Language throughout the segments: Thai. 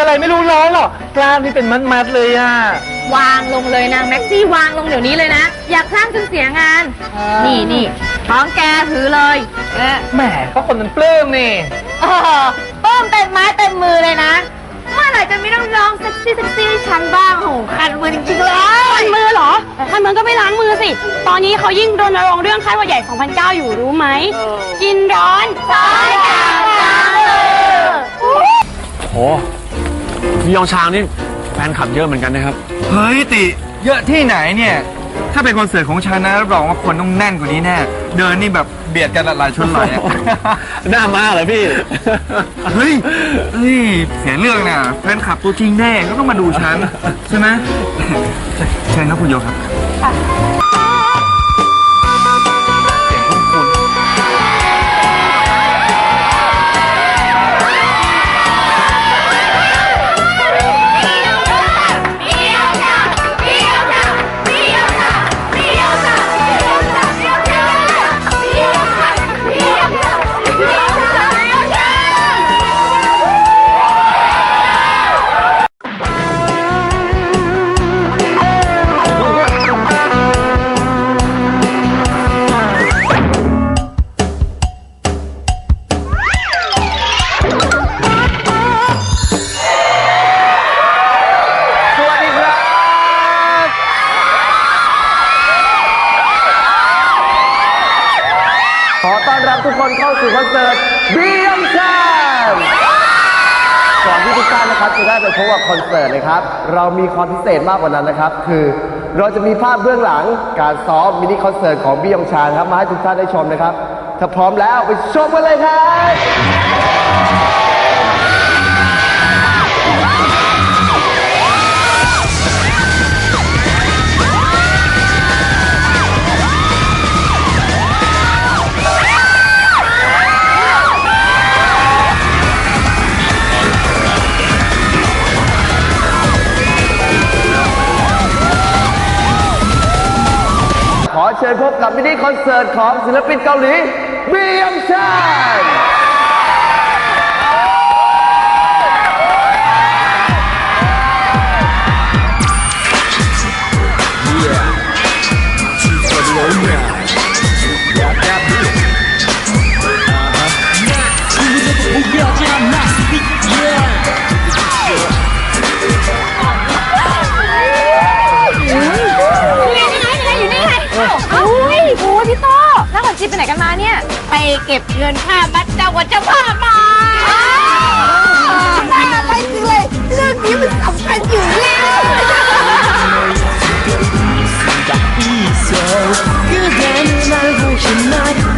อะไรไม่รู้ร้อนหรอกกล้ามนี่เป็นมัดๆเลยอะ วางลงเลยนะแม็กซี่วางลงเดี๋ยวนี้เลยนะ อยากสร้างจนเสียงาน นี่นี่ท้องแกถือเลยเออแหมก็คนมันปลื้มนี่เออเพิ่มเต็มไม้เต็มมือเลยนะ เมื่อไหร่จะมีน้องร้องเซ็กซี่เซ็กซี่ให้ฉันบ้างโหคันมือจริงๆเลยคันมือเหรอคันมือก็ไม่ล้างมือสิ ตอนนี้เขายิ่งรณรงค์เรื่องไข้หวัดใหญ่ 2009 อยู่รู้ไหม กินร้อนสายกาล้างมือ โหมี ยองชางนี่แฟนคลับเยอะเหมือนกันนะครับ เฮ้ยติเยอะที่ไหนเนี่ย ถ้าเป็นคอนเสิร์ตของฉันนะรับรองว่าคนต้องแน่นกว่านี้แน่ เดินนี่แบบเบียดกันหลายชนหลายอะหน้ามาเหรอพี่ เฮ้ยเฮ้ยเสียเรื่องน่ะแฟนคลับตัวจริงแน่ก็ต้องมาดูฉันใช่ไหมเชิญครับคุณโยครับ รับทุกคนเข้าสู่คอนเสิร์ตบียงชานก่อนที่ทุกท่านนะครับจะได้ไปพบกับคอนเสิร์ตเลยครับ เรามีความพิเศษมากกว่านั้นนะครับ คือเราจะมีภาพเบื้องหลังการซ้อมมินิคอนเสิร์ตของบียงชานครับมาให้ทุกท่านได้ชมนะครับ ถ้าพร้อมแล้วไปชมกันเลยครับ เชิญพบกับมินิคอนเสิร์ตของศิลปินเกาหลีบียงชาน จีไปไหนกันมาเนี่ย ไปเก็บเงินค่าบัตรเจ้าวัดเจ้าภาพมาน่ไปจริงเลยเรื่องนี้มันสำคัญอยู่แล้ว Got yourself, you got.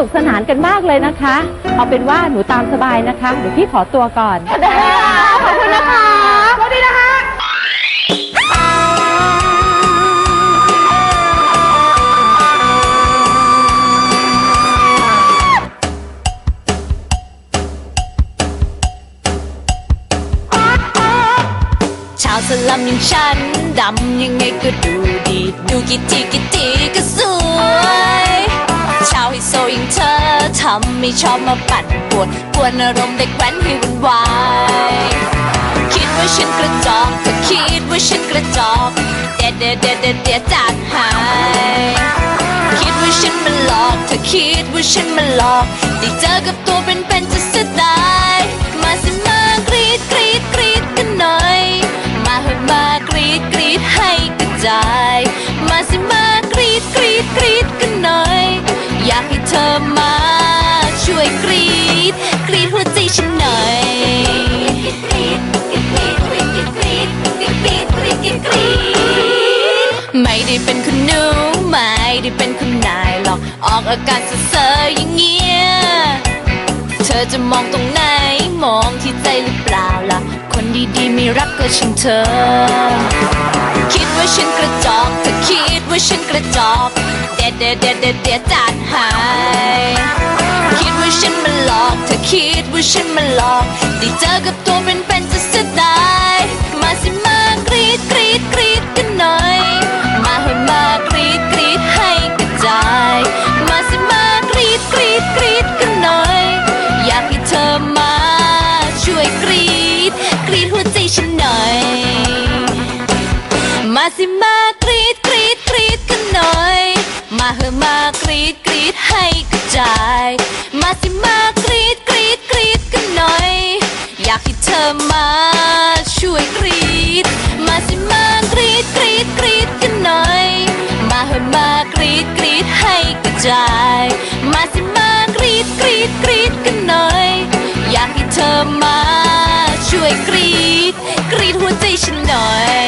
นุกสนานกันมากเลยนะคะ เอาเป็นว่าหนูตามสบายนะคะ เดี๋ยวพี่ขอตัวก่อน ขอบคุณนะคะสวัสดีนะคะ ชาวสลัมอย่างฉัน ดำยังไงก็ดูดี ดูกี่ทีกี่ทีก็สวยชาวไฮ โซอย่างเธอทำไม่ชอบมาปั่นปวดกวนอารมณ์เด็กแว้นให้วุ่นวายคิดว่าฉันกระจอกเธอคิดว่าฉันกระจอกเด็ดเด็ดเด็ดเด็ดเด็ดจัดหายคิดว่าฉันมันหลอกเธอคิดว่าฉันมันหลอกได้เจอกับตัวเป็นๆจะเสียดายมาสิมากรีดกรีดกรีดกันหน่อย มาให้มากรีดกรีดให้กระจาย ไม่ได้เป็นคุณนายหรอก ออกอาการเซ่อๆอย่างเงี้ย เธอจะมองตรงไหน มองที่ใจหรือเปล่าล่ะ คนดีๆไม่รักก็ช่างเธอ คิดว่าฉันกระจอกเธอคิดว่าฉันกระจอกเด็ดเด็ดเด็ดเด็ดเด็ดจัดหาย คิดว่าฉันมันหลอก เธอคิดว่าฉันมันหลอก ได้เจอกับตัวเป็นๆ สิมากรีดกรีดกรีดกันหน่อย มาเหอะมากรีดกรีดให้กระจาย มาสิมากรีดกรีดกรีดกันหน่อย อยากให้เธอมาช่วยกรีด มาสิมากรีดกรีดกรีดกันหน่อย มาเหอะมากรีดกรีดให้กระจาย มาสิมากรีดกรีดกรีดกันหน่อย อยากให้เธอมาช่วยกรีด กรีดหัวใจฉันหน่อย